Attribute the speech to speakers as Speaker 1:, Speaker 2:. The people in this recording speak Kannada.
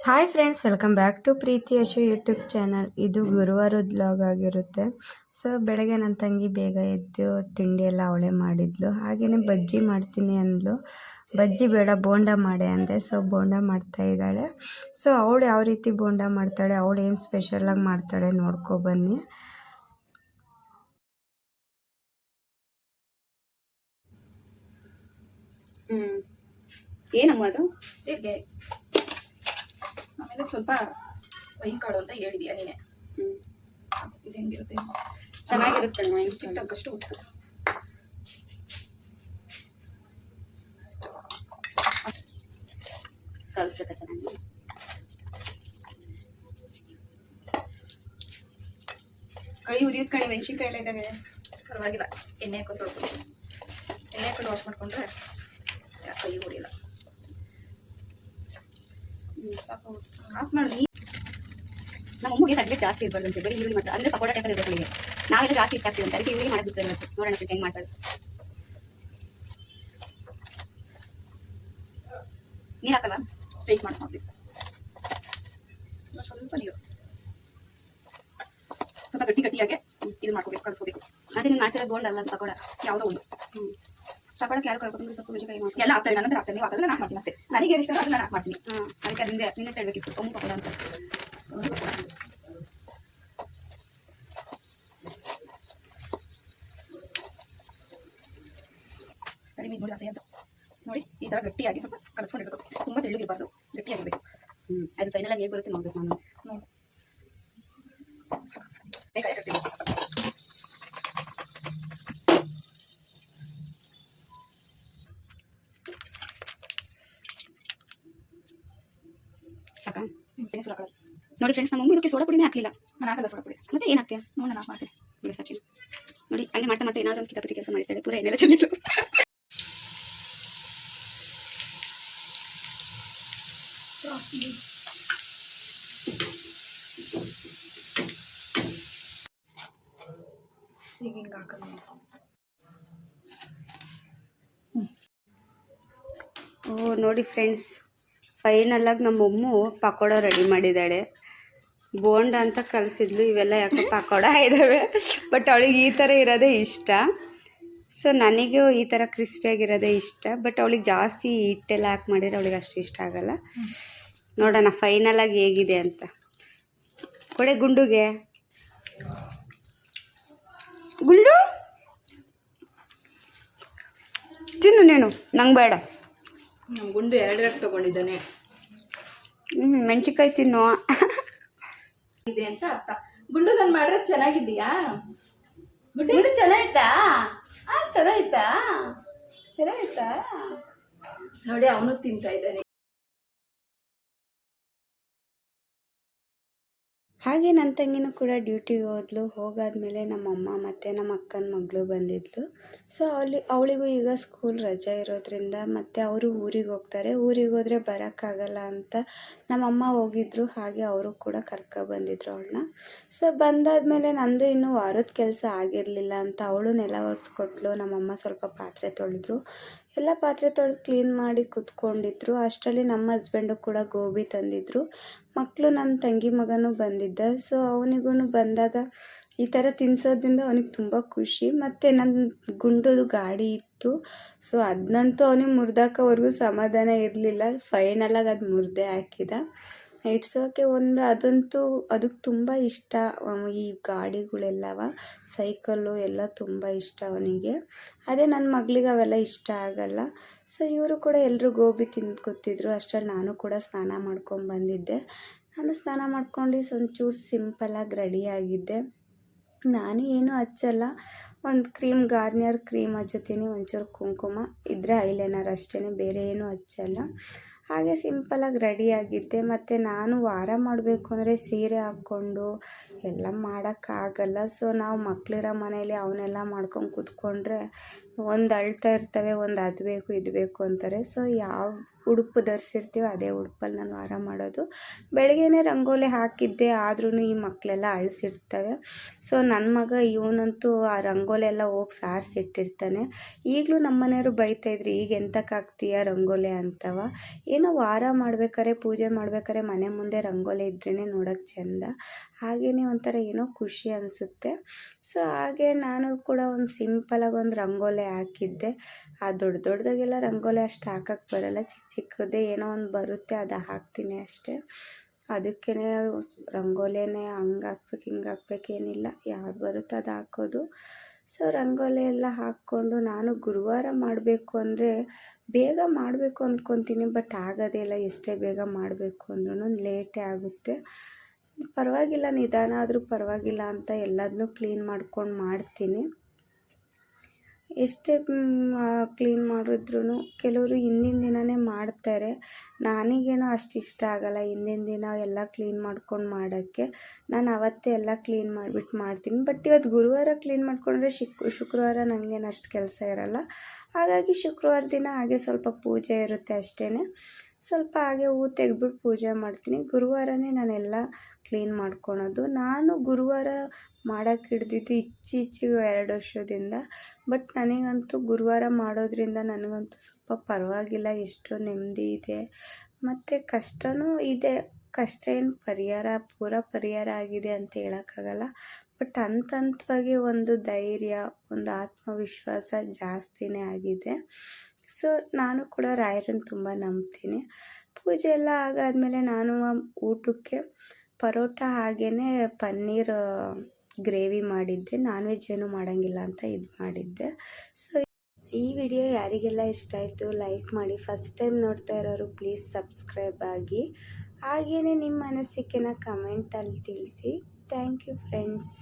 Speaker 1: Hi friends welcome back to Preethi Yashu YouTube channel ಇದು ಗುರುವಾರದ ಬ್ಲಾಗ್ ಆಗಿರುತ್ತೆ. ಸೊ ಬೆಳಗ್ಗೆ ನನ್ನ ತಂಗಿ ಬೇಗ ಎದ್ದು ತಿಂಡಿ ಎಲ್ಲ ಅವಳೆ ಮಾಡಿದ್ಲು. ಹಾಗೆಯೇ ಬಜ್ಜಿ ಮಾಡ್ತೀನಿ ಅಂದ್ಲು. ಬಜ್ಜಿ ಬೇಡ ಬೋಂಡ ಮಾಡೆ ಅಂದೆ. ಸೊ ಬೋಂಡ ಮಾಡ್ತಾ ಇದ್ದಾಳೆ. ಸೊ ಅವಳು ಯಾವ ರೀತಿ ಬೋಂಡ ಮಾಡ್ತಾಳೆ ಅವಳು ಏನು ಸ್ಪೆಷಲಾಗಿ ಮಾಡ್ತಾಳೆ ನೋಡ್ಕೊ ಬನ್ನಿ.
Speaker 2: ಹ್ಞೂ ಏನಮ್ಮ ಅದು?
Speaker 3: ಆಮೇಲೆ ಸ್ವಲ್ಪ ಕಾಳು ಅಂತ ಹೇಳಿದೀಯ ನೀನೆ. ಇದು ಹೆಂಗಿರುತ್ತೆ?
Speaker 2: ಚೆನ್ನಾಗಿರುತ್ತೆ
Speaker 3: ಚಿಕ್ಕ ತಕ್ಕಷ್ಟು ಉಪ್ಪು
Speaker 2: ಕಲಿಸ್ಬೇಕಾ ಚೆನ್ನಾಗಿ?
Speaker 3: ಕೈ ಉರಿಯೋದು ಕಣಿ ಮೆಣಸಿನ್ಕಾಯಿ ಎಲ್ಲ ಇದ್ದಾವೆ. ಪರವಾಗಿಲ್ಲ. ಎಣ್ಣೆ ಹಾಕೊಂಡು ಎಣ್ಣೆ ಹಾಕೊಂಡು ವಾಶ್ ಮಾಡ್ಕೊಂಡ್ರೆ ಕೈ ಉರಿಯಲ್ಲ. ಆಫ್ ಮಾಡಿ.
Speaker 2: ನಮ್ಮ ಅಮ್ಮಗೆ ಕಡ್ಲೆ ಜಾಸ್ತಿ ಇರ್ಬಾರ್ದು ಅಂತ ಬರೀ ಈರುಳ್ಳಿ ಮಾತ್ರ. ಅಂದರೆ ಪಕೋಡ ಟೈಪಲ್ಲಿ ಇರಬೇಕು ನಾವೆಲ್ಲ ಜಾಸ್ತಿ ಇಟ್ಟಾಗ್ತೀವಿ ಅಂತ. ಅದಕ್ಕೆ ಈರುಳ್ಳಿ ಬಿಟ್ಟು ಇವತ್ತು ನೋಡೋಣ ಹೆಂಗೆ ಮಾಡ್ತಾರೆ. ನೀರು ಹಾಕಲ್ಲ
Speaker 3: ವೇಟ್ ಮಾಡಿ ಮಾಡ್ತೀವಿ ಇವಾಗ ಸ್ವಲ್ಪ ನೀರು. ಸ್ವಲ್ಪ ಗಟ್ಟಿ ಗಟ್ಟಿಯಾಗೆ ಇದು ಮಾಡ್ಕೋಬೇಕು, ಕಲಿಸ್ಕೋಬೇಕು.
Speaker 2: ಅದೇ ನೀನು ಮಾಡ್ತಿರೋದು ಗೋಲ್ಡ್ ಅಲ್ಲ ಪಕೋಡ?
Speaker 3: ಯಾವುದೋ ಒಂದು.
Speaker 2: ಹ್ಞೂ ಪಕೋಡಕ್ಕೆ ಯಾರು ಕೊತ್ತಂಬರಿ ಸೊಪ್ಪು ಮೆಣಸಿನಕಾಯಿ ಮಾಡ್ತೀನಿ
Speaker 3: ಎಲ್ಲ ಹಾಕ್ತಾರೆ ನನ್ನಂದ್ರೆ ಹಾಕ್ತಾರೆ ನೀವು ಹಾಕಿದ್ರೆ ನಾನು ಮಾಡ್ತೀನಿ ಅಷ್ಟೇ. ನನಗೆ ಏನು ಇಷ್ಟ ಅದನ್ನ ನಾನು ಮಾಡ್ತೀನಿ.
Speaker 2: ಅದಕ್ಕೆ ಅದರಿಂದ ನಿನ್ನೆ ಹೇಳಬೇಕಿತ್ತು ಒಮ್ಮೆ ಪಕೋಡ ಅಂತ.
Speaker 3: ಕಡಿಮೆ ನೋಡಿ ಅಂತ. ನೋಡಿ ಈ ಥರ ಗಟ್ಟಿಯಾಗಿ ಸ್ವಲ್ಪ ಕಲಿಸ್ಕೊಂಡಿರ್ಬೇಕು. ತುಂಬ ತೆಳ್ಳಗಿರಬಾರ್ದು. ಗಟ್ಟಿಯಾಗಿರ್ಬೇಕು.
Speaker 2: ಹ್ಞೂ ಅದು ಫೈನಲ್ ಆಗಿ ಹೇಗೆ ಬರುತ್ತೆ ನೋಡ್ಬೇಕು ನಾನು.
Speaker 3: ನೋಡಿ. ಎಣ್ಣೆ ಸುರ ಕಲರ್
Speaker 2: ನೋಡಿ ಫ್ರೆಂಡ್ಸ್ ನಮ್ಮ ಮಮ್ಮಿ ಇದಕ್ಕೆ ಸೋಡಾ ಪುಡಿನೇ ಹಾಕಲಿಲ್ಲ.
Speaker 3: ನಾನು ಹಾಕಲ್ಲ ಸುರ ಪುಡಿ
Speaker 2: ಮತ್ತೆ ಏನು ಹಾಕ್ತೀಯ?
Speaker 3: ನೋಡಿ ನಾನು ಮಾಡ್ತೀನಿ.
Speaker 2: ಬಿಡಿ ಸಾಕಿ. ನೋಡಿ ಹಂಗೆ ಮಾಡ್ತಾ ಮಾಡ್ತಾ ಏನಾದ್ರು ಒಂದು ಕಿತಾಪತಿ ಕೆಲಸ ಮಾಡ್ತಾಳೆ ಪೂರ ಎಣ್ಣೆಲ್ಲ ಚೆಲ್ಲಿಟ್ಟು
Speaker 3: ಈಗ ಹಿಂಗೆ ಹಾಕೋದು
Speaker 1: ಓ ನೋಡಿ ಫ್ರೆಂಡ್ಸ್ ಫೈನಲಾಗಿ ನಮ್ಮ ಅಮ್ಮು ಪಕೋಡ ರೆಡಿ ಮಾಡಿದ್ದಾಳೆ. ಬೋಂಡ ಅಂತ ಕಲಿಸಿದ್ಲು, ಇವೆಲ್ಲ ಯಾಕೆ ಪಕೋಡ ಇದ್ದಾವೆ ಬಟ್ ಅವಳಿಗೆ ಈ ಥರ ಇರೋದೇ ಇಷ್ಟ. ಸೊ ನನಗೂ ಈ ಥರ ಕ್ರಿಸ್ಪಿಯಾಗಿರೋದೇ ಇಷ್ಟ. ಬಟ್ ಅವಳಿಗೆ ಜಾಸ್ತಿ ಹಿಟ್ಟೆಲ್ಲ ಹಾಕಿ ಮಾಡಿದ್ರೆ ಅವಳಿಗೆ ಅಷ್ಟು ಇಷ್ಟ ಆಗಲ್ಲ. ನೋಡೋಣ ಫೈನಲಾಗಿ ಹೇಗಿದೆ ಅಂತ. ಕೊಡೆ ಗುಂಡುಗೆ. ಗುಂಡು? ತಿನ್ನು ನೀನು, ನಂಗೆ ಬೇಡ.
Speaker 3: ನಮ್ಮ ಗುಂಡು ಎರಡೆರಡು ತಗೊಂಡಿದ್ದಾನೆ.
Speaker 1: ಹ್ಞೂ ಮೆಣಸಿನ್ಕಾಯಿ ತಿನ್ನು
Speaker 3: ಇದೆ ಅಂತ ಅರ್ಥ. ಗುಂಡು ನಾನು ಮಾಡಿದ್ರೆ ಚೆನ್ನಾಗಿದ್ದೀಯಾ? ಗುಡ್ಡೆ
Speaker 1: ಗುಂಡು ಚೆನ್ನಾಯ್ತಾ ಹಾಂ ಚೆನ್ನಾಗಿತ್ತಾ? ಚೆನ್ನಾಗಿತ್ತಾ?
Speaker 3: ನೋಡಿ ಅವನು ತಿಂತಾ ಇದ್ದಾನೆ.
Speaker 1: ಹಾಗೆ ನನ್ನ ತಂಗಿನೂ ಕೂಡ ಡ್ಯೂಟಿಗೆ ಹೋದ್ಲು. ಹೋಗಾದ್ಮೇಲೆ ನಮ್ಮ ಅಮ್ಮ ಮತ್ತು ನಮ್ಮ ಅಕ್ಕನ ಮಗಳು ಬಂದಿದ್ಲು. ಸೊ ಅವಳಿ ಅವಳಿಗೂ ಈಗ ಸ್ಕೂಲ್ ರಜೆ ಇರೋದ್ರಿಂದ ಮತ್ತು ಅವರು ಊರಿಗೆ ಹೋಗ್ತಾರೆ. ಊರಿಗೆ ಹೋದರೆ ಬರೋಕ್ಕಾಗಲ್ಲ ಅಂತ ನಮ್ಮಮ್ಮ ಹೋಗಿದ್ರು. ಹಾಗೆ ಅವರು ಕೂಡ ಕರ್ಕೊ ಬಂದಿದ್ರು ಅವಳನ್ನ. ಸೊ ಬಂದಾದಮೇಲೆ ನಂದು ಇನ್ನೂ ವಾರದ ಕೆಲಸ ಆಗಿರಲಿಲ್ಲ ಅಂತ ಅವಳು ನೆಲ ಒರೆಸ್ಕೊಟ್ಲು. ನಮ್ಮಮ್ಮ ಸ್ವಲ್ಪ ಪಾತ್ರೆ ತೊಳೆದ್ರು. ಎಲ್ಲ ಪಾತ್ರೆ ತೊಳೆದು ಕ್ಲೀನ್ ಮಾಡಿ ಕುತ್ಕೊಂಡಿದ್ರು. ಅಷ್ಟರಲ್ಲಿ ನಮ್ಮ ಹಸ್ಬೆಂಡು ಕೂಡ ಗೋಬಿ ತಂದಿದ್ರು. ಮಕ್ಕಳು ನನ್ನ ತಂಗಿ ಮಗನೂ ಬಂದಿದ್ದ ಸೊ ಅವನಿಗೂ ಬಂದಾಗ ಈ ಥರ ತಿನ್ಸೋದ್ರಿಂದ ಅವನಿಗೆ ತುಂಬ ಖುಷಿ. ಮತ್ತು ನನ್ನ ಗುಂಡುದು ಗಾಡಿ ಇತ್ತು ಸೊ ಅದನ್ನಂತೂ ಅವನಿಗೆ ಮುರಿದಾಕೋವರೆಗೂ ಸಮಾಧಾನ ಇರಲಿಲ್ಲ. ಫೈನಲಾಗಿ ಅದು ಮುರಿದೇ ಹಾಕಿದ. ಇಟ್ಸೋಕೆ ಒಂದು ಅದಂತೂ ಅದಕ್ಕೆ ತುಂಬ ಇಷ್ಟ. ಈ ಗಾಡಿಗಳೆಲ್ಲವ, ಸೈಕಲ್ಲು ಎಲ್ಲ ತುಂಬ ಇಷ್ಟ ಅವನಿಗೆ. ಅದೇ ನನ್ನ ಮಗಳಿಗೆ ಅವೆಲ್ಲ ಇಷ್ಟ ಆಗಲ್ಲ. ಸೊ ಇವರು ಕೂಡ ಎಲ್ಲರೂ ಗೋಬಿ ತಿಂದು ಅಷ್ಟರಲ್ಲಿ ನಾನು ಕೂಡ ಸ್ನಾನ ಮಾಡ್ಕೊಂಡು ಬಂದಿದ್ದೆ. ನಾನು ಸ್ನಾನ ಮಾಡ್ಕೊಂಡು ಒಂಚೂರು ಸಿಂಪಲಾಗಿ ರೆಡಿಯಾಗಿದ್ದೆ ನಾನು ಏನೂ ಹಚ್ಚಲ್ಲ. ಒಂದು ಕ್ರೀಮ್, ಗಾರ್ನಿಯರ್ ಕ್ರೀಮ್ ಹಚ್ಚುತ್ತೀನಿ. ಒಂಚೂರು ಕುಂಕುಮ ಇದ್ದರೆ ಐಲೈನರ್ ಅಷ್ಟೇ ಬೇರೆ ಏನೂ ಹಚ್ಚಲ್ಲ. ಹಾಗೆ ಸಿಂಪಲಾಗಿ ರೆಡಿಯಾಗಿದ್ದೆ ಮತ್ತು ನಾನು ವಾರ ಮಾಡಬೇಕು ಅಂದರೆ ಸೀರೆ ಹಾಕ್ಕೊಂಡು ಎಲ್ಲ ಮಾಡೋಕ್ಕಾಗಲ್ಲ. ಸೊ ನಾವು ಮಕ್ಕಳಿರೋ ಮನೇಲಿ ಅವನ್ನೆಲ್ಲ ಮಾಡ್ಕೊಂಡು ಕೂತ್ಕೊಂಡ್ರೆ ಒಂದು ಅಳ್ತಾ ಇರ್ತವೆ, ಒಂದು ಅದು ಬೇಕು ಇದು ಬೇಕು ಅಂತಾರೆ. ಸೊ ಯಾವ ಉಡುಪು ಧರಿಸಿರ್ತೀವೋ ಅದೇ ಉಡುಪಲ್ಲಿ ನಾನು ವಾರ ಮಾಡೋದು. ಬೆಳಗ್ಗೆನೇ ರಂಗೋಲಿ ಹಾಕಿದ್ದೆ ಆದ್ರೂ ಈ ಮಕ್ಕಳೆಲ್ಲ ಅಳಿಸಿರ್ತವೆ. ಸೊ ನನ್ನ ಮಗ ಇವನಂತೂ ಆ ರಂಗೋಲಿ ಎಲ್ಲ ಹೋಗಿ ಸಾರಿಸಿಟ್ಟಿರ್ತಾನೆ. ಈಗಲೂ ನಮ್ಮ ಮನೆಯವರು ಬೈತಾಯಿದ್ರು ಈಗ ಎಂತಕ್ಕಾಗ್ತೀಯ ರಂಗೋಲಿ ಅಂತವ? ಏನೋ ವಾರ ಮಾಡ್ಬೇಕಾರೆ, ಪೂಜೆ ಮಾಡ್ಬೇಕಾರೆ ಮನೆ ಮುಂದೆ ರಂಗೋಲಿ ಇದ್ರೇ ನೋಡೋಕ್ಕೆ ಚೆಂದ. ಹಾಗೆಯೇ ಒಂಥರ ಏನೋ ಖುಷಿ ಅನಿಸುತ್ತೆ. ಸೊ ಹಾಗೆ ನಾನು ಕೂಡ ಒಂದು ಸಿಂಪಲಾಗಿ ಒಂದು ರಂಗೋಲೆ ಹಾಕಿದ್ದೆ. ಆ ದೊಡ್ಡ ದೊಡ್ಡದಾಗೆಲ್ಲ ರಂಗೋಲಿ ಅಷ್ಟು ಹಾಕಕ್ಕೆ ಬರಲ್ಲ. ಚಿಕ್ಕ ಚಿಕ್ಕದೇ ಏನೋ ಒಂದು ಬರುತ್ತೆ, ಅದು ಹಾಕ್ತೀನಿ ಅಷ್ಟೇ. ಅದಕ್ಕೇ ರಂಗೋಲಿನೇ ಹಂಗೆ ಹಾಕ್ಬೇಕು, ಹಿಂಗೆ ಹಾಕ್ಬೇಕೇನಿಲ್ಲ ಯಾವ್ದು ಬರುತ್ತೆ ಅದು ಹಾಕೋದು. ಸೊ ರಂಗೋಲಿ ಎಲ್ಲ ಹಾಕ್ಕೊಂಡು ನಾನು ಗುರುವಾರ ಮಾಡಬೇಕು ಅಂದರೆ ಬೇಗ ಮಾಡಬೇಕು ಅಂದ್ಕೊತೀನಿ ಬಟ್ ಆಗೋದೇ ಇಲ್ಲ. ಎಷ್ಟೇ ಬೇಗ ಮಾಡಬೇಕು ಅಂದ್ರೂ ಲೇಟೇ ಆಗುತ್ತೆ. ಪರವಾಗಿಲ್ಲ, ನಿಧಾನ ಆದರೂ ಪರವಾಗಿಲ್ಲ ಅಂತ ಎಲ್ಲದನ್ನೂ ಕ್ಲೀನ್ ಮಾಡ್ಕೊಂಡು ಮಾಡ್ತೀನಿ. ಎಷ್ಟೇ ಕ್ಲೀನ್ ಮಾಡಿದ್ರೂ ಕೆಲವರು ಹಿಂದಿನ ದಿನವೇ ಮಾಡ್ತಾರೆ. ನನಗೇನು ಅಷ್ಟು ಇಷ್ಟ ಆಗಲ್ಲ ಹಿಂದಿನ ದಿನ ಎಲ್ಲ ಕ್ಲೀನ್ ಮಾಡ್ಕೊಂಡು ಮಾಡೋಕ್ಕೆ. ನಾನು ಅವತ್ತೇ ಎಲ್ಲ ಕ್ಲೀನ್ ಮಾಡಿಬಿಟ್ಟು ಮಾಡ್ತೀನಿ. ಬಟ್ ಇವತ್ತು ಗುರುವಾರ ಕ್ಲೀನ್ ಮಾಡಿಕೊಂಡ್ರೆ ಶಿಕ್, ಶುಕ್ರವಾರ ನನಗೇನು ಅಷ್ಟು ಕೆಲಸ ಇರೋಲ್ಲ. ಹಾಗಾಗಿ ಶುಕ್ರವಾರ ದಿನ ಹಾಗೆ ಸ್ವಲ್ಪ ಪೂಜೆ ಇರುತ್ತೆ ಅಷ್ಟೇ ಸ್ವಲ್ಪ ಹಾಗೆ ಹೂ ತೆಗೆದ್ಬಿಟ್ಟು ಪೂಜೆ ಮಾಡ್ತೀನಿ. ಗುರುವಾರನೇ ನಾನೆಲ್ಲ ಕ್ಲೀನ್ ಮಾಡ್ಕೊಳೋದು. ನಾನು ಗುರುವಾರ ಮಾಡೋಕ್ಕೆ ಹಿಡ್ದಿದ್ದು ಇಚ್ಚಿಚ್ಚಿಗೂ ಎರಡು ವರ್ಷದಿಂದ, ಬಟ್ ನನಗಂತೂ ಗುರುವಾರ ಮಾಡೋದ್ರಿಂದ ನನಗಂತೂ ಸ್ವಲ್ಪ ಪರವಾಗಿಲ್ಲ. ಎಷ್ಟೋ ನೆಮ್ಮದಿ ಇದೆ. ಮತ್ತು ಕಷ್ಟವೂ ಇದೆ. ಕಷ್ಟ ಏನು ಪರಿಹಾರ, ಪೂರ ಪರಿಹಾರ ಆಗಿದೆ ಅಂತ ಹೇಳೋಕ್ಕಾಗಲ್ಲ. ಬಟ್ ಹಂತ ಹಂತವಾಗಿ ಒಂದು ಧೈರ್ಯ, ಒಂದು ಆತ್ಮವಿಶ್ವಾಸ ಜಾಸ್ತಿನೇ ಆಗಿದೆ. ಸೊ ನಾನು ಕೂಡ ರಾಯರನ್ನು ತುಂಬ ನಂಬ್ತೀನಿ. ಪೂಜೆ ಎಲ್ಲ ಆಗಾದಮೇಲೆ ನಾನು ಊಟಕ್ಕೆ ಪರೋಟ ಹಾಗೇ ಪನ್ನೀರ್ ಗ್ರೇವಿ ಮಾಡಿದ್ದೆ. ನಾನ್ ವೆಜ್ ಏನು ಮಾಡೋಂಗಿಲ್ಲ ಅಂತ ಇದು ಮಾಡಿದ್ದೆ. ಸೊ ಈ ವಿಡಿಯೋ ಯಾರಿಗೆಲ್ಲ ಇಷ್ಟ ಆಯಿತು ಲೈಕ್ ಮಾಡಿ. ಫಸ್ಟ್ ಟೈಮ್ ನೋಡ್ತಾ ಇರೋರು ಪ್ಲೀಸ್ ಸಬ್ಸ್ಕ್ರೈಬ್ ಆಗಿ. ಹಾಗೇ ನಿಮ್ಮ ಅನಿಸಿಕೆನ ಕಮೆಂಟಲ್ಲಿ ತಿಳಿಸಿ. Thank you friends